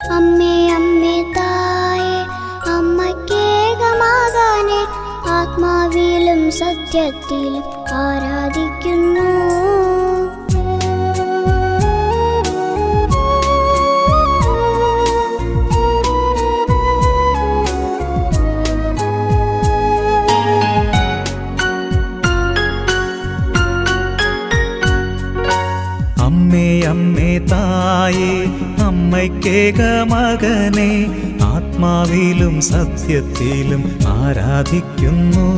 അമ്മേ അമ്മേ തായേ അമ്മക്കേകമാകാനേ ആത്മാവിലും സത്യത്തിലും ആരാധിക്കുന്നു അമ്മേ അമ്മേ തായേ അമ്മയ്ക്കേക മകനെ ആത്മാവിലും സത്യത്തിലും ആരാധിക്കുന്നു.